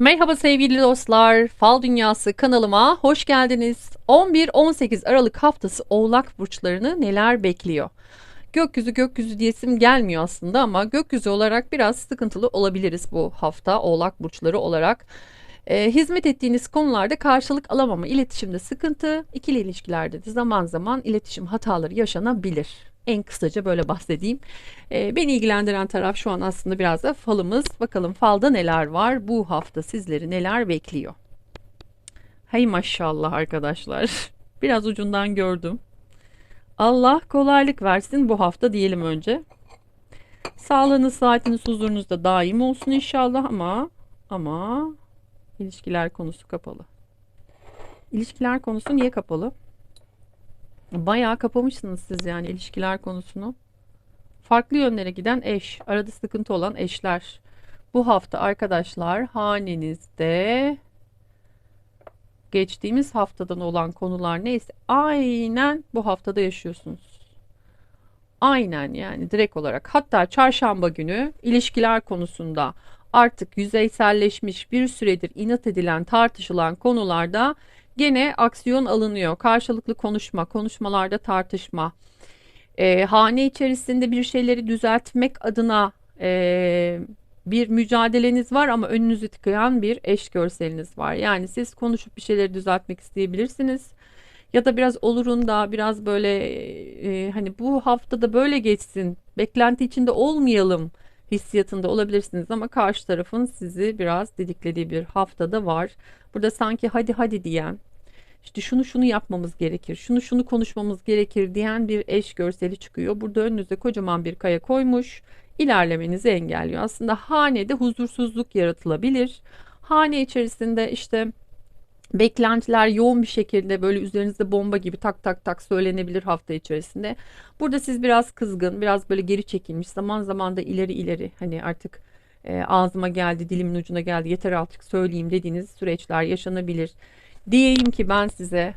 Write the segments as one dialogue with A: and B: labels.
A: Merhaba sevgili dostlar. Fal Dünyası kanalıma hoş geldiniz. 11-18 Aralık haftası Oğlak burçlarını neler bekliyor? Gökyüzü gökyüzü diyesim gelmiyor aslında ama gökyüzü olarak biraz sıkıntılı olabiliriz bu hafta Oğlak burçları olarak. Ee, hizmet ettiğiniz konularda karşılık alamama, iletişimde sıkıntı, ikili ilişkilerde de zaman zaman iletişim hataları yaşanabilir. En kısaca böyle bahsedeyim. E, beni ilgilendiren taraf şu an aslında biraz da falımız. Bakalım falda neler var? Bu hafta sizleri neler bekliyor? Hay maşallah arkadaşlar. Biraz ucundan gördüm. Allah kolaylık versin bu hafta diyelim önce. Sağlığınız, saatiniz, huzurunuz da daim olsun inşallah ama ama ilişkiler konusu kapalı. İlişkiler konusu niye kapalı? Bayağı kapamışsınız siz yani ilişkiler konusunu. Farklı yönlere giden eş, arada sıkıntı olan eşler. Bu hafta arkadaşlar hanenizde geçtiğimiz haftadan olan konular neyse aynen bu haftada yaşıyorsunuz. Aynen yani direkt olarak. Hatta çarşamba günü ilişkiler konusunda artık yüzeyselleşmiş bir süredir inat edilen tartışılan konularda gene aksiyon alınıyor. Karşılıklı konuşma, konuşmalarda tartışma. E, hane içerisinde bir şeyleri düzeltmek adına e, bir mücadeleniz var ama önünüzü tıkayan bir eş görseliniz var. Yani siz konuşup bir şeyleri düzeltmek isteyebilirsiniz. Ya da biraz olurunda biraz böyle e, hani bu haftada böyle geçsin, beklenti içinde olmayalım hissiyatında olabilirsiniz ama karşı tarafın sizi biraz didiklediği bir haftada var. Burada sanki hadi hadi diyen, işte şunu şunu yapmamız gerekir, şunu şunu konuşmamız gerekir diyen bir eş görseli çıkıyor. Burada önünüze kocaman bir kaya koymuş, ilerlemenizi engelliyor. Aslında hanede huzursuzluk yaratılabilir. Hane içerisinde işte beklentiler yoğun bir şekilde böyle üzerinizde bomba gibi tak tak tak söylenebilir hafta içerisinde. Burada siz biraz kızgın, biraz böyle geri çekilmiş, zaman zaman da ileri ileri hani artık e, ağzıma geldi, dilimin ucuna geldi, yeter artık söyleyeyim dediğiniz süreçler yaşanabilir. Diyeyim ki ben size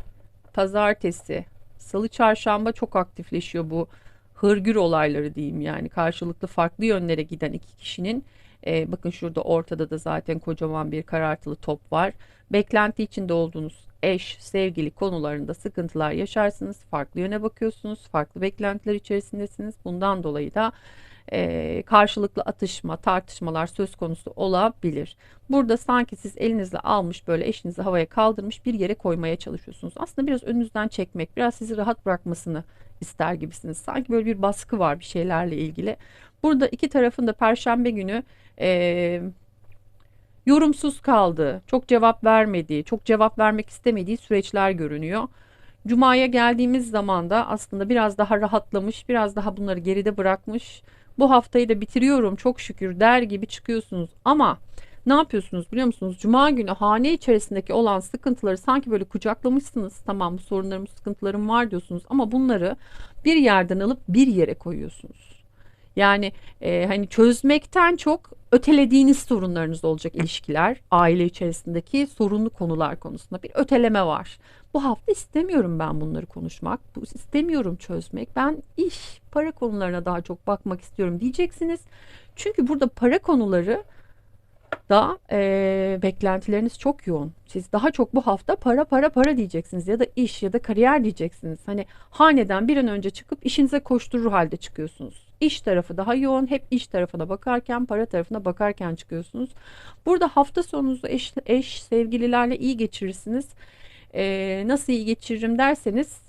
A: pazartesi, salı, çarşamba çok aktifleşiyor bu hırgür olayları diyeyim yani karşılıklı farklı yönlere giden iki kişinin e, bakın şurada ortada da zaten kocaman bir karartılı top var. Beklenti içinde olduğunuz eş, sevgili konularında sıkıntılar yaşarsınız. Farklı yöne bakıyorsunuz. Farklı beklentiler içerisindesiniz. Bundan dolayı da e, karşılıklı atışma, tartışmalar söz konusu olabilir. Burada sanki siz elinizle almış böyle eşinizi havaya kaldırmış bir yere koymaya çalışıyorsunuz. Aslında biraz önünüzden çekmek, biraz sizi rahat bırakmasını ister gibisiniz. Sanki böyle bir baskı var bir şeylerle ilgili. Burada iki tarafın da perşembe günü e, yorumsuz kaldığı, çok cevap vermediği, çok cevap vermek istemediği süreçler görünüyor. Cuma'ya geldiğimiz zaman da aslında biraz daha rahatlamış, biraz daha bunları geride bırakmış bu haftayı da bitiriyorum çok şükür der gibi çıkıyorsunuz. Ama ne yapıyorsunuz biliyor musunuz? Cuma günü hane içerisindeki olan sıkıntıları sanki böyle kucaklamışsınız. Tamam bu sorunlarım, sıkıntılarım var diyorsunuz ama bunları bir yerden alıp bir yere koyuyorsunuz. Yani e, hani çözmekten çok ötelediğiniz sorunlarınız olacak ilişkiler, aile içerisindeki sorunlu konular konusunda bir öteleme var. Bu hafta istemiyorum ben bunları konuşmak, bu istemiyorum çözmek. Ben iş, para konularına daha çok bakmak istiyorum diyeceksiniz. Çünkü burada para konuları da e, beklentileriniz çok yoğun. Siz daha çok bu hafta para para para diyeceksiniz ya da iş ya da kariyer diyeceksiniz. Hani haneden bir an önce çıkıp işinize koşturur halde çıkıyorsunuz. İş tarafı daha yoğun. Hep iş tarafına bakarken, para tarafına bakarken çıkıyorsunuz. Burada hafta sonunuzu eş, eş sevgililerle iyi geçirirsiniz. Ee, nasıl iyi geçiririm derseniz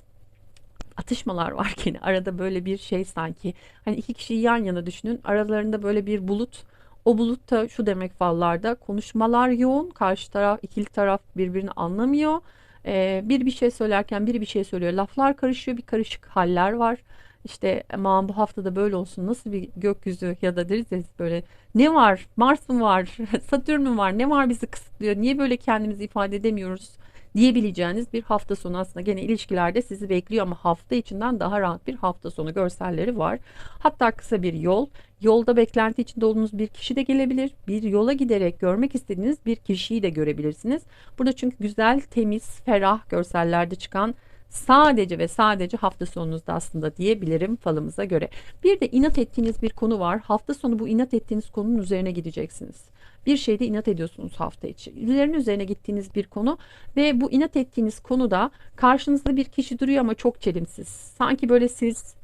A: atışmalar varken arada böyle bir şey sanki hani iki kişiyi yan yana düşünün aralarında böyle bir bulut o bulut da şu demek fallarda konuşmalar yoğun karşı taraf ikili taraf birbirini anlamıyor ee, bir bir şey söylerken biri bir şey söylüyor laflar karışıyor bir karışık haller var işte aman bu haftada böyle olsun nasıl bir gökyüzü ya da deriz ya böyle ne var Mars mı var Satürn mü var ne var bizi kısıtlıyor niye böyle kendimizi ifade edemiyoruz diyebileceğiniz bir hafta sonu aslında gene ilişkilerde sizi bekliyor ama hafta içinden daha rahat bir hafta sonu görselleri var. Hatta kısa bir yol, yolda beklenti içinde olduğunuz bir kişi de gelebilir. Bir yola giderek görmek istediğiniz bir kişiyi de görebilirsiniz. Burada çünkü güzel, temiz, ferah görsellerde çıkan sadece ve sadece hafta sonunuzda aslında diyebilirim falımıza göre. Bir de inat ettiğiniz bir konu var. Hafta sonu bu inat ettiğiniz konunun üzerine gideceksiniz. Bir şeyde inat ediyorsunuz hafta içi. İlerinin üzerine gittiğiniz bir konu ve bu inat ettiğiniz konuda karşınızda bir kişi duruyor ama çok çelimsiz. Sanki böyle siz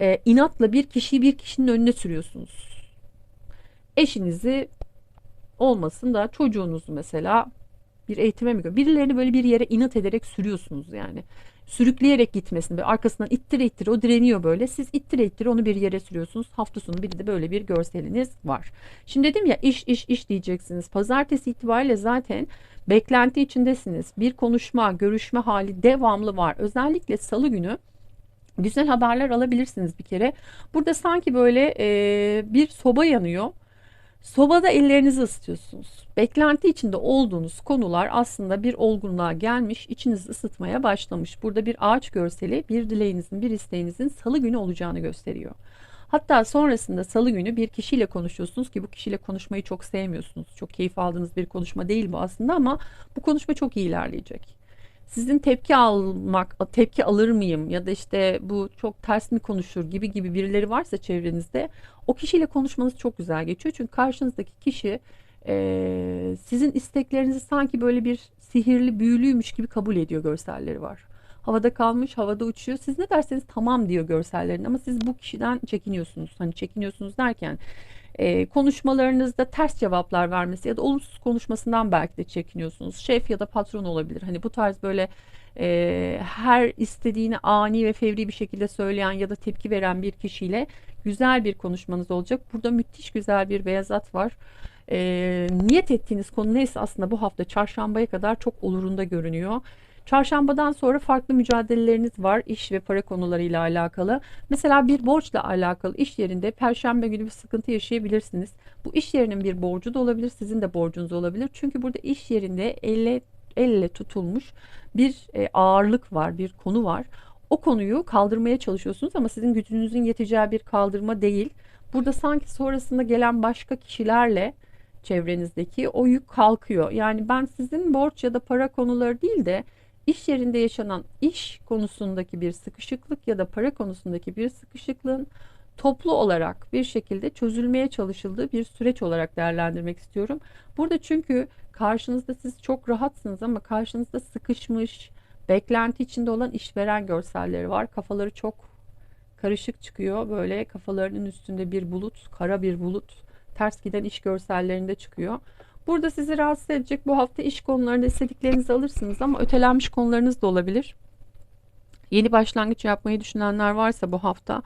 A: e, inatla bir kişiyi bir kişinin önüne sürüyorsunuz. Eşinizi olmasın da çocuğunuzu mesela bir eğitime mi Birilerini böyle bir yere inat ederek sürüyorsunuz yani. Sürükleyerek gitmesini böyle arkasından ittire ittire o direniyor böyle. Siz ittire ittire onu bir yere sürüyorsunuz. Hafta sonu bir de böyle bir görseliniz var. Şimdi dedim ya iş iş iş diyeceksiniz. Pazartesi itibariyle zaten beklenti içindesiniz. Bir konuşma, görüşme hali devamlı var. Özellikle salı günü güzel haberler alabilirsiniz bir kere. Burada sanki böyle e, bir soba yanıyor Sobada ellerinizi ısıtıyorsunuz. Beklenti içinde olduğunuz konular aslında bir olgunluğa gelmiş, içinizi ısıtmaya başlamış. Burada bir ağaç görseli bir dileğinizin, bir isteğinizin salı günü olacağını gösteriyor. Hatta sonrasında salı günü bir kişiyle konuşuyorsunuz ki bu kişiyle konuşmayı çok sevmiyorsunuz. Çok keyif aldığınız bir konuşma değil bu aslında ama bu konuşma çok iyi ilerleyecek sizin tepki almak, tepki alır mıyım ya da işte bu çok ters mi konuşur gibi gibi birileri varsa çevrenizde o kişiyle konuşmanız çok güzel geçiyor. Çünkü karşınızdaki kişi e, sizin isteklerinizi sanki böyle bir sihirli büyülüymüş gibi kabul ediyor görselleri var. Havada kalmış, havada uçuyor. Siz ne derseniz tamam diyor görsellerin ama siz bu kişiden çekiniyorsunuz. Hani çekiniyorsunuz derken e, konuşmalarınızda ters cevaplar vermesi ya da olumsuz konuşmasından belki de çekiniyorsunuz. Şef ya da patron olabilir. Hani bu tarz böyle e, her istediğini ani ve fevri bir şekilde söyleyen ya da tepki veren bir kişiyle güzel bir konuşmanız olacak. Burada müthiş güzel bir beyazat var. E, niyet ettiğiniz konu neyse aslında bu hafta çarşambaya kadar çok olurunda görünüyor. Çarşambadan sonra farklı mücadeleleriniz var iş ve para konularıyla alakalı. Mesela bir borçla alakalı iş yerinde perşembe günü bir sıkıntı yaşayabilirsiniz. Bu iş yerinin bir borcu da olabilir, sizin de borcunuz olabilir. Çünkü burada iş yerinde elle elle tutulmuş bir e, ağırlık var, bir konu var. O konuyu kaldırmaya çalışıyorsunuz ama sizin gücünüzün yeteceği bir kaldırma değil. Burada sanki sonrasında gelen başka kişilerle çevrenizdeki o yük kalkıyor. Yani ben sizin borç ya da para konuları değil de iş yerinde yaşanan iş konusundaki bir sıkışıklık ya da para konusundaki bir sıkışıklığın toplu olarak bir şekilde çözülmeye çalışıldığı bir süreç olarak değerlendirmek istiyorum. Burada çünkü karşınızda siz çok rahatsınız ama karşınızda sıkışmış, beklenti içinde olan işveren görselleri var. Kafaları çok karışık çıkıyor. Böyle kafalarının üstünde bir bulut, kara bir bulut, ters giden iş görsellerinde çıkıyor. Burada sizi rahatsız edecek bu hafta iş konularında istediklerinizi alırsınız ama ötelenmiş konularınız da olabilir. Yeni başlangıç yapmayı düşünenler varsa bu hafta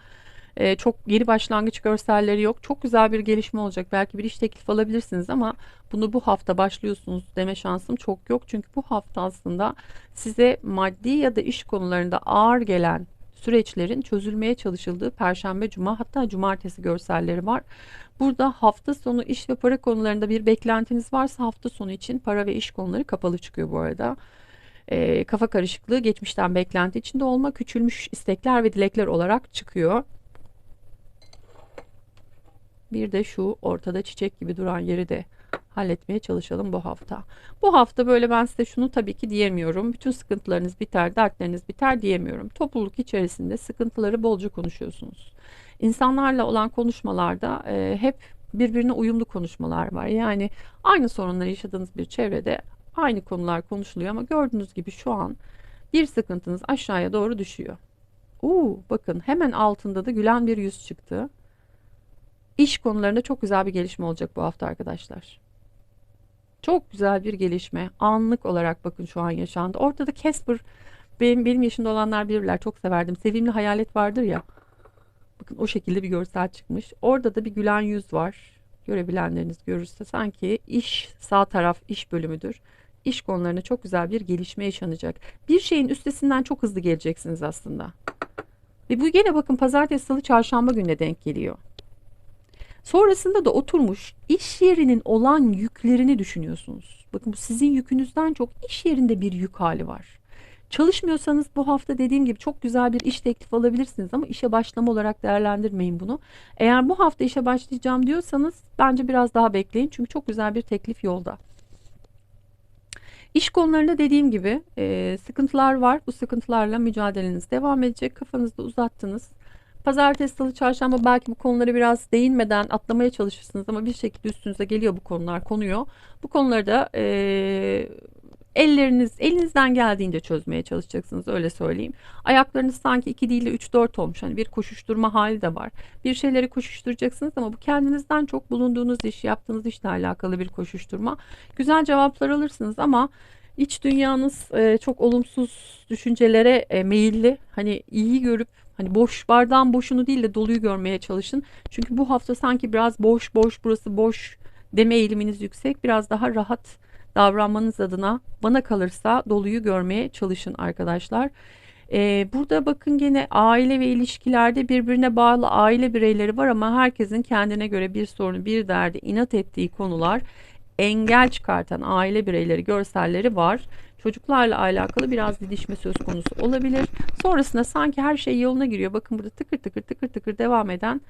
A: e, çok yeni başlangıç görselleri yok. Çok güzel bir gelişme olacak. Belki bir iş teklif alabilirsiniz ama bunu bu hafta başlıyorsunuz deme şansım çok yok. Çünkü bu hafta aslında size maddi ya da iş konularında ağır gelen süreçlerin çözülmeye çalışıldığı perşembe, cuma hatta cumartesi görselleri var. Burada hafta sonu iş ve para konularında bir beklentiniz varsa hafta sonu için para ve iş konuları kapalı çıkıyor bu arada. E, kafa karışıklığı geçmişten beklenti içinde olma küçülmüş istekler ve dilekler olarak çıkıyor. Bir de şu ortada çiçek gibi duran yeri de halletmeye çalışalım bu hafta. Bu hafta böyle ben size şunu tabii ki diyemiyorum. Bütün sıkıntılarınız biter, dertleriniz biter diyemiyorum. Topluluk içerisinde sıkıntıları bolca konuşuyorsunuz. İnsanlarla olan konuşmalarda e, hep birbirine uyumlu konuşmalar var. Yani aynı sorunları yaşadığınız bir çevrede aynı konular konuşuluyor ama gördüğünüz gibi şu an bir sıkıntınız aşağıya doğru düşüyor. Uuu bakın hemen altında da gülen bir yüz çıktı. İş konularında çok güzel bir gelişme olacak bu hafta arkadaşlar. Çok güzel bir gelişme. Anlık olarak bakın şu an yaşandı. Ortada Casper benim, benim yaşımda olanlar bilirler. Çok severdim. Sevimli hayalet vardır ya. Bakın o şekilde bir görsel çıkmış. Orada da bir gülen yüz var. Görebilenleriniz görürse sanki iş sağ taraf iş bölümüdür. İş konularına çok güzel bir gelişme yaşanacak. Bir şeyin üstesinden çok hızlı geleceksiniz aslında. Ve bu gene bakın pazartesi, salı, çarşamba gününe denk geliyor. Sonrasında da oturmuş iş yerinin olan yüklerini düşünüyorsunuz. Bakın bu sizin yükünüzden çok iş yerinde bir yük hali var. Çalışmıyorsanız bu hafta dediğim gibi çok güzel bir iş teklif alabilirsiniz ama işe başlama olarak değerlendirmeyin bunu. Eğer bu hafta işe başlayacağım diyorsanız bence biraz daha bekleyin çünkü çok güzel bir teklif yolda. İş konularında dediğim gibi e, sıkıntılar var. Bu sıkıntılarla mücadeleniz devam edecek. Kafanızda uzattınız Pazartesi, salı, çarşamba belki bu konulara biraz değinmeden atlamaya çalışırsınız ama bir şekilde üstünüze geliyor bu konular, konuyor. Bu konuları da eee, elleriniz elinizden geldiğince çözmeye çalışacaksınız öyle söyleyeyim. Ayaklarınız sanki 2 değil de 3-4 olmuş. Hani bir koşuşturma hali de var. Bir şeyleri koşuşturacaksınız ama bu kendinizden çok bulunduğunuz iş, yaptığınız işle alakalı bir koşuşturma. Güzel cevaplar alırsınız ama iç dünyanız e, çok olumsuz düşüncelere e, meyilli. Hani iyi görüp hani boş bardağın boşunu değil de doluyu görmeye çalışın. Çünkü bu hafta sanki biraz boş boş burası boş deme eğiliminiz yüksek. Biraz daha rahat davranmanız adına bana kalırsa doluyu görmeye çalışın arkadaşlar. Ee, burada bakın gene aile ve ilişkilerde birbirine bağlı aile bireyleri var ama herkesin kendine göre bir sorunu, bir derdi, inat ettiği konular, engel çıkartan aile bireyleri, görselleri var. Çocuklarla alakalı biraz didişme söz konusu olabilir. Sonrasında sanki her şey yoluna giriyor. Bakın burada tıkır tıkır tıkır tıkır devam eden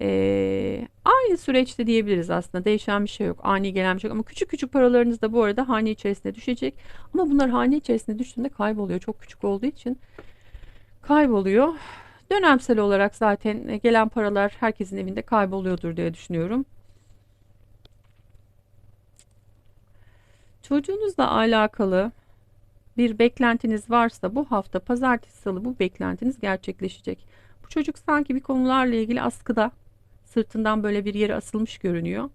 A: ee, aynı süreçte diyebiliriz aslında. Değişen bir şey yok ani gelen bir şey yok. Ama küçük küçük paralarınız da bu arada hane içerisinde düşecek. Ama bunlar hane içerisinde düştüğünde kayboluyor. Çok küçük olduğu için kayboluyor. Dönemsel olarak zaten gelen paralar herkesin evinde kayboluyordur diye düşünüyorum. Çocuğunuzla alakalı bir beklentiniz varsa bu hafta pazartesi salı bu beklentiniz gerçekleşecek bu çocuk sanki bir konularla ilgili askıda Sırtından böyle bir yere asılmış görünüyor.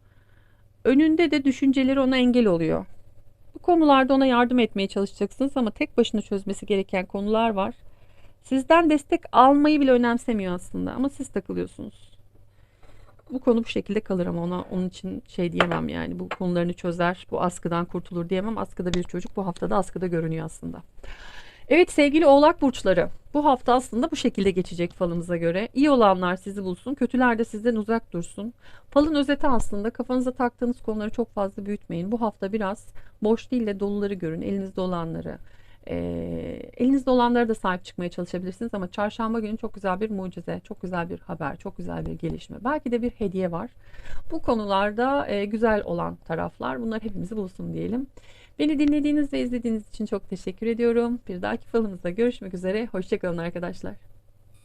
A: Önünde de düşünceleri ona engel oluyor. Bu konularda ona yardım etmeye çalışacaksınız ama tek başına çözmesi gereken konular var. Sizden destek almayı bile önemsemiyor aslında ama siz takılıyorsunuz. Bu konu bu şekilde kalır ama ona onun için şey diyemem yani bu konularını çözer, bu askıdan kurtulur diyemem. Askıda bir çocuk bu haftada askıda görünüyor aslında. Evet sevgili oğlak burçları bu hafta aslında bu şekilde geçecek falımıza göre. İyi olanlar sizi bulsun, kötüler de sizden uzak dursun. Falın özeti aslında kafanıza taktığınız konuları çok fazla büyütmeyin. Bu hafta biraz boş değil de doluları görün, elinizde olanları. E, elinizde olanlara da sahip çıkmaya çalışabilirsiniz ama çarşamba günü çok güzel bir mucize, çok güzel bir haber, çok güzel bir gelişme. Belki de bir hediye var. Bu konularda e, güzel olan taraflar bunlar hepimizi bulsun diyelim. Beni dinlediğiniz ve izlediğiniz için çok teşekkür ediyorum. Bir dahaki falımızda görüşmek üzere. Hoşçakalın arkadaşlar.